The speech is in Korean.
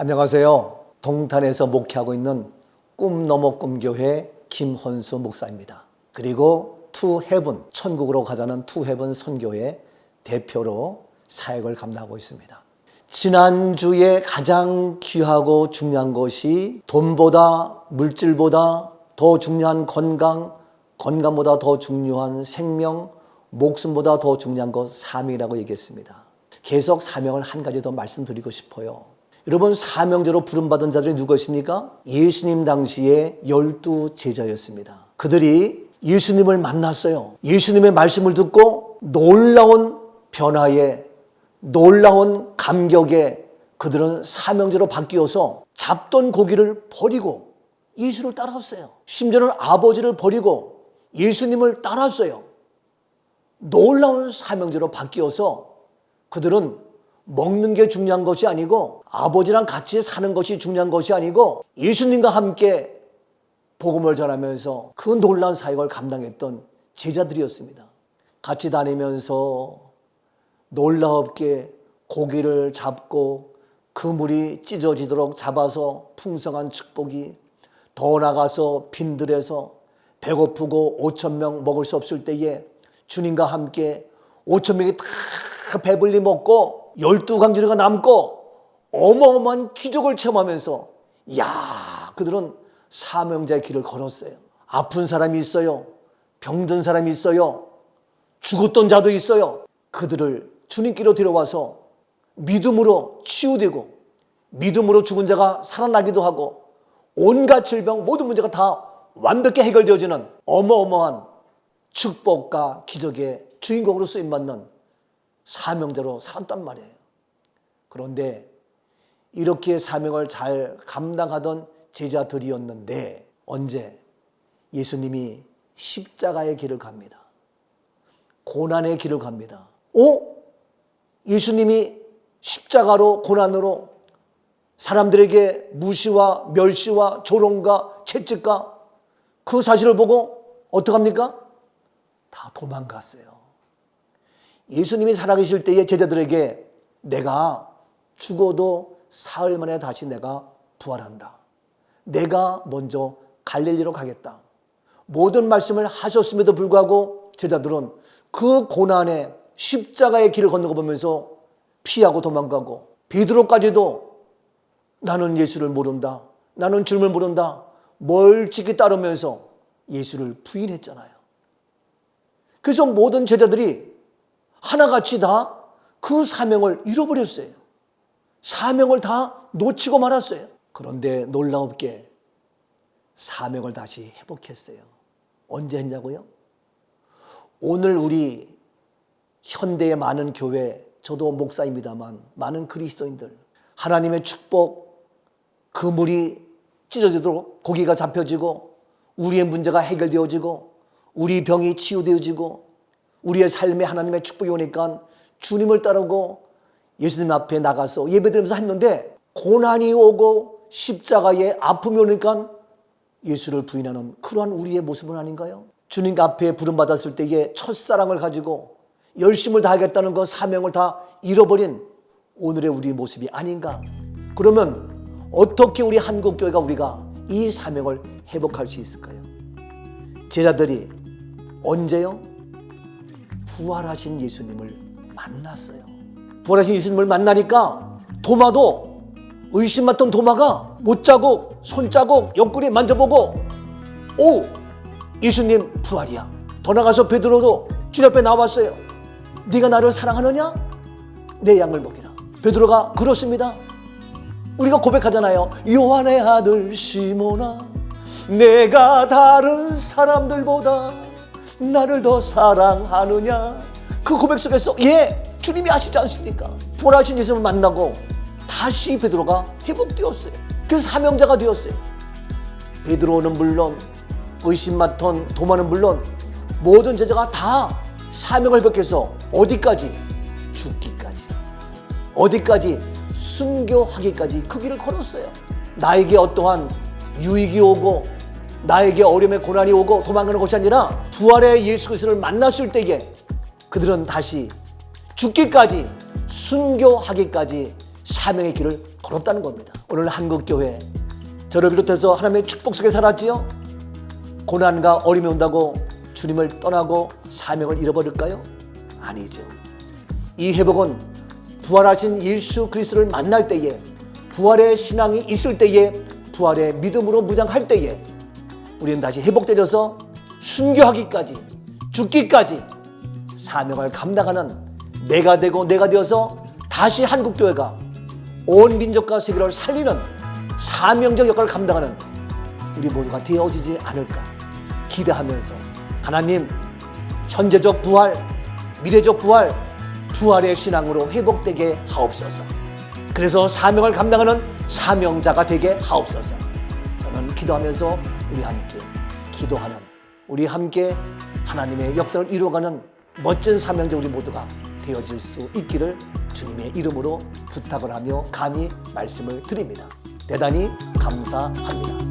안녕하세요. 동탄에서 목회하고 있는 꿈 넘어 꿈교회 김헌수 목사입니다. 그리고 투 헤븐 천국으로 가자는 투 헤븐 선교회 대표로 사역을 감당하고 있습니다. 지난주에 가장 귀하고 중요한 것이 돈보다 물질보다 더 중요한 건강, 건강보다 더 중요한 생명, 목숨보다 더 중요한 것 사명이라고 얘기했습니다. 계속 사명을 한 가지 더 말씀드리고 싶어요. 여러분 사명제로 부름받은 자들이 누구십니까? 예수님 당시에 열두 제자였습니다. 그들이 예수님을 만났어요. 예수님의 말씀을 듣고 놀라운 변화에 놀라운 감격에 그들은 사명제로 바뀌어서 잡던 고기를 버리고 예수를 따랐어요. 심지어는 아버지를 버리고 예수님을 따랐어요. 놀라운 사명제로 바뀌어서 그들은 먹는 게 중요한 것이 아니고 아버지랑 같이 사는 것이 중요한 것이 아니고 예수님과 함께 복음을 전하면서 그 놀라운 사역을 감당했던 제자들이었습니다. 같이 다니면서 놀라웠게 고기를 잡고 그물이 찢어지도록 잡아서 풍성한 축복이 더 나가서 빈들에서 배고프고 5천 명 먹을 수 없을 때에 주님과 함께 5천 명이 다 배불리 먹고 열두 강주리가 남고 어마어마한 기적을 체험하면서 야 그들은 사명자의 길을 걸었어요. 아픈 사람이 있어요. 병든 사람이 있어요. 죽었던 자도 있어요. 그들을 주님께로 데려와서 믿음으로 치유되고 믿음으로 죽은 자가 살아나기도 하고 온갖 질병 모든 문제가 다 완벽히 해결되어지는 어마어마한 축복과 기적의 주인공으로 쓰임받는 사명자로 살았단 말이에요. 그런데 이렇게 사명을 잘 감당하던 제자들이었는데 언제 예수님이 십자가의 길을 갑니다. 고난의 길을 갑니다. 오? 예수님이 십자가로 고난으로 사람들에게 무시와 멸시와 조롱과 채찍과 그 사실을 보고 어떡합니까? 다 도망갔어요. 예수님이 살아계실 때에 제자들에게 내가 죽어도 사흘 만에 다시 내가 부활한다. 내가 먼저 갈릴리로 가겠다. 모든 말씀을 하셨음에도 불구하고 제자들은 그 고난의 십자가의 길을 걷는 거 보면서 피하고 도망가고 베드로까지도 나는 예수를 모른다. 나는 주님을 모른다. 멀찍이 따르면서 예수를 부인했잖아요. 그래서 모든 제자들이 하나같이 다 그 사명을 잃어버렸어요. 사명을 다 놓치고 말았어요. 그런데 놀라웠게 사명을 다시 회복했어요. 언제 했냐고요? 오늘 우리 현대의 많은 교회, 저도 목사입니다만 많은 그리스도인들 하나님의 축복 그물이 찢어지도록 고기가 잡혀지고 우리의 문제가 해결되어지고 우리 병이 치유되어지고 우리의 삶에 하나님의 축복이 오니까 주님을 따르고 예수님 앞에 나가서 예배드리면서 했는데 고난이 오고 십자가에 아픔이 오니까 예수를 부인하는 그러한 우리의 모습은 아닌가요? 주님 앞에 부름받았을 때에 첫사랑을 가지고 열심을 다하겠다는 그 사명을 다 잃어버린 오늘의 우리 모습이 아닌가? 그러면 어떻게 우리 한국 교회가 우리가 이 사명을 회복할 수 있을까요? 제자들이 언제요? 부활하신 예수님을 만났어요. 부활하신 예수님을 만나니까 도마도 의심 많던 도마가 못자국, 손자국, 옆구리 만져보고 오 예수님 부활이야. 더 나가서 베드로도 주님 앞에 나왔어요. 네가 나를 사랑하느냐? 내 양을 먹이라. 베드로가 그렇습니다. 우리가 고백하잖아요. 요한의 아들 시모나 내가 다른 사람들보다 나를 더 사랑하느냐? 그 고백 속에서 예 주님이 아시지 않습니까? 부활하신 예수님을 만나고 다시 베드로가 회복되었어요. 그래서 사명자가 되었어요. 베드로는 물론 의심 맡던 도마는 물론 모든 제자가 다 사명을 회복해서 어디까지 죽기까지 어디까지 순교하기까지 그 길을 걸었어요. 나에게 어떠한 유익이 오고 나에게 어려움의 고난이 오고 도망가는 것이 아니라 부활의 예수 그리스도를 만났을 때에 그들은 다시 죽기까지 순교하기까지 사명의 길을 걸었다는 겁니다. 오늘 한국 교회 저를 비롯해서 하나님의 축복 속에 살았지요? 고난과 어려움이 온다고 주님을 떠나고 사명을 잃어버릴까요? 아니죠. 이 회복은 부활하신 예수 그리스도를 만날 때에 부활의 신앙이 있을 때에 부활의 믿음으로 무장할 때에 우리는 다시 회복되어서 순교하기까지 죽기까지 사명을 감당하는 내가 되고 내가 되어서 다시 한국교회가 온 민족과 세계를 살리는 사명적 역할을 감당하는 우리 모두가 되어지지 않을까 기대하면서 하나님 현재적 부활, 미래적 부활, 부활의 신앙으로 회복되게 하옵소서. 그래서 사명을 감당하는 사명자가 되게 하옵소서. 저는 기도하면서 우리 함께 기도하는 우리 함께 하나님의 역사를 이루어가는 멋진 사명자 우리 모두가 되어질 수 있기를 주님의 이름으로 부탁을 하며 감히 말씀을 드립니다. 대단히 감사합니다.